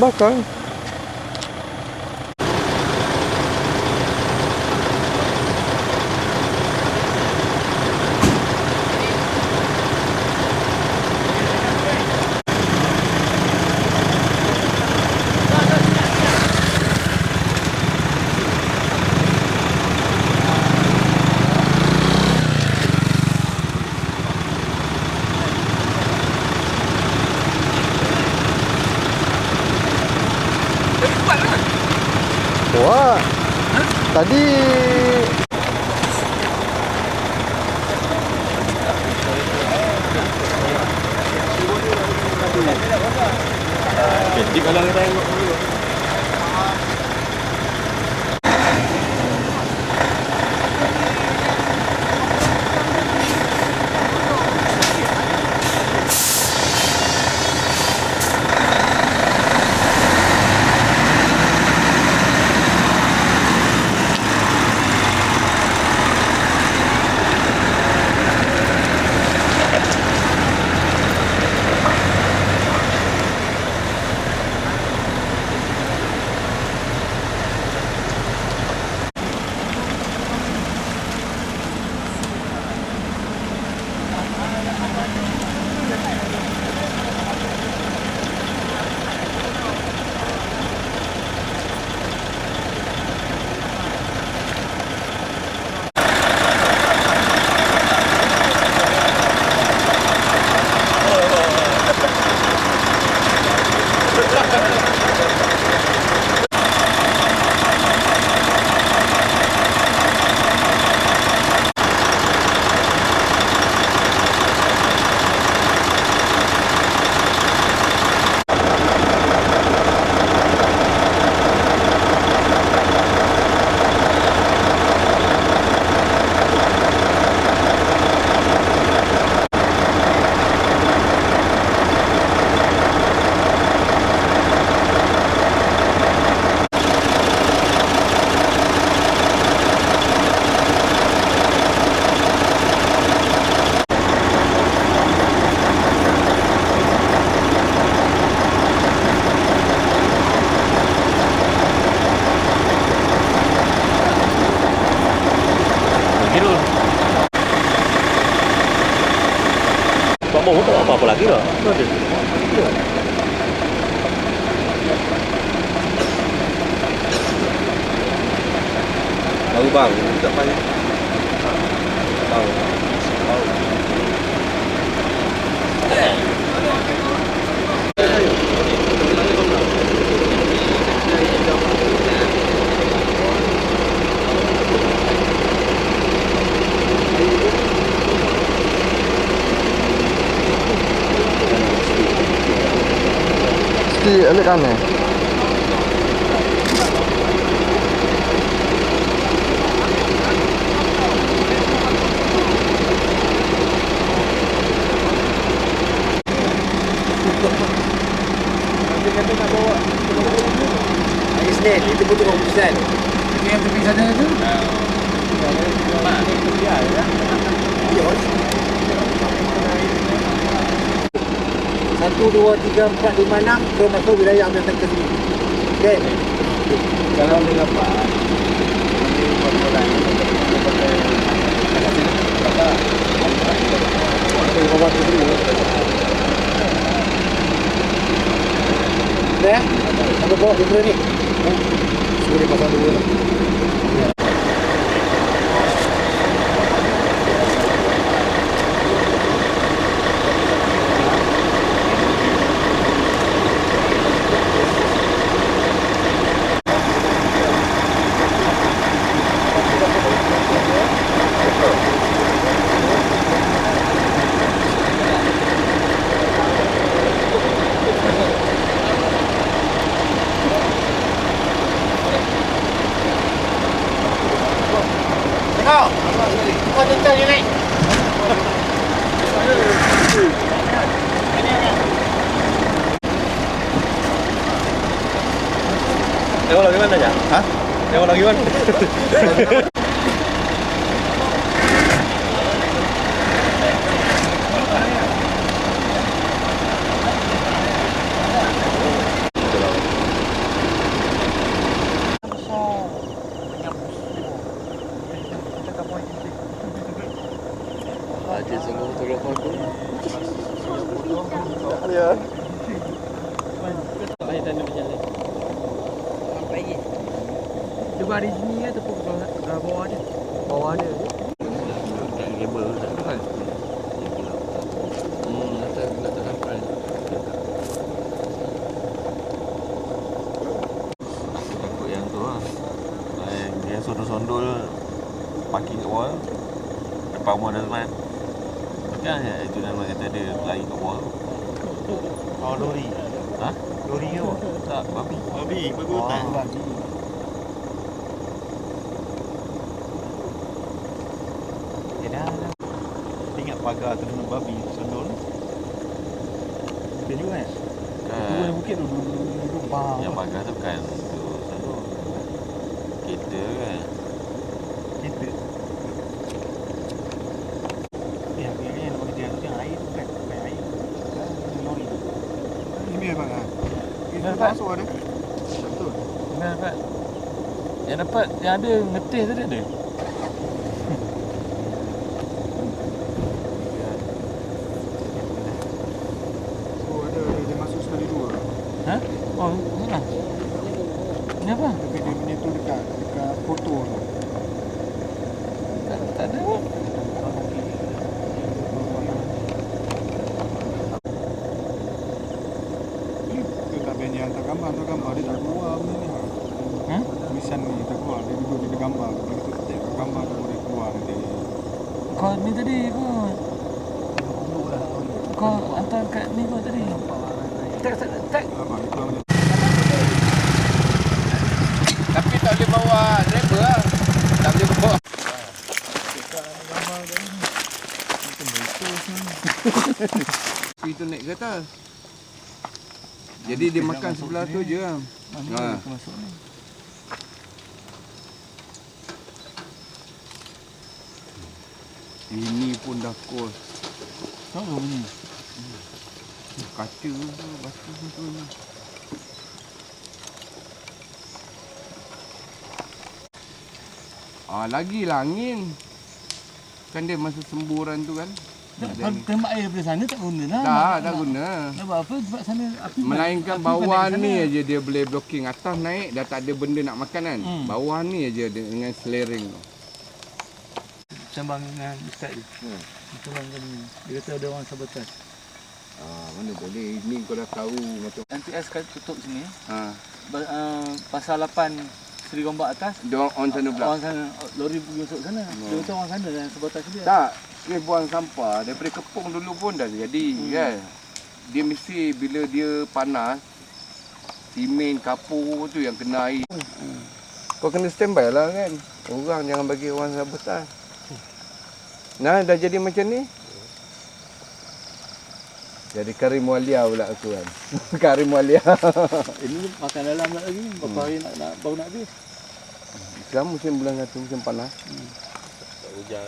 Bakar lah. Tadi. Jadi kalau kita 먹을 거 봐봐 라기라 그래 Baru baru, tak payah Baru Baru 50 alikane Ayos din, ito po ito kong pisan. Ito yung pisan na ito? Oo. Hindi, satu, dua, tiga, empat, lima, enam So masuk wilayah yang datang sini Okay Kalau dia dapat Dah? Apa bawa dia ni? Sebelum dia pasang dulu lah. Teolog gimana ya? Hah? Teolog gimana? Aja sungguh Cuba di sini ya tepuk ke bawah dia. Bawah dia. Yang kabel tak Kan? Hmm, tak nak tak sampai. Takut yang tu lah Yang, yang sondol-sondol Parking kat bawah Depan rumah Nazman Kan itu nama kata dia lari kat bawah tu Oh lori. Ha? Lori ke apa? Tak, babi Babi, babi Oh, hutan. babi. Ya dah dah. Ingat pagar tu dengan babi sondol. Dia juga kan? Turun bukit tu bang. Yang pagar tu kan tu sondol Kereta kan Kita. Ya, yang ni nak kerja tu yang air tu kan, bukan air. Lori. Ini apa kan? Ini Dapat. masuk ada. Betul. Mana dapat Yang dapat Yang ada ngetih tadi ada Oh ada, ada dia masuk sekali dua. Ha? Oh, salah Ini apa? Tapi dia punya tu dekat dekat foto tu. Tak, tak ada pun Dia tak benda hantar gambar, hantar gambar dia tak keluar benda ni. Ha? Tulisan ni tak keluar, dia duduk dia gambar. Bila kita ketik kat gambar tu boleh keluar nanti. Kau ni tadi kot Kau hantar kat ni kot tadi Tak, Tapi tak boleh bawa driver lah. Tak boleh bawa. Itu naik ke atas. Jadi dia makan sebelah tu je. Ha. masuk ni Ini pun dah kos. Tahu bunyi? Kaca tu, batu tu. Ah, lagi lah angin. Kan dia masa semburan tu kan. Kalau tembak air daripada sana tak guna lah Dah, dah guna. Nak buat apa? Sebab sana api Melainkan api bawah ni aja dia boleh blocking atas naik dah tak ada benda nak makan kan. Hmm. Bawah ni aja dengan slaring tu. Sambang dengan Ustaz ni. Hmm. Dia kata ada orang sabotaj. Ah, mana boleh ini kau dah tahu macam NTS kan tutup sini. ha. Ba- uh, pasal 8 Seri Gombak atas. Dia orang on sana pula. Orang sana, lori pergi masuk sana. Dia kata orang sana dan sabotaj dia. Tak, dia buang sampah daripada kepung dulu pun dah jadi hmm. kan. Dia mesti bila dia panas simen kapur tu yang kena air. Hmm. Kau kena standby lah kan. Orang jangan bagi orang sabotaj. Nah, dah jadi macam ni. Jadi Karim Walia pula aku kan. Karim Walia. Ini makan dalam lagi. Berapa hari nak, nak baru nak habis. Sekarang musim bulan satu musim panas. Hujan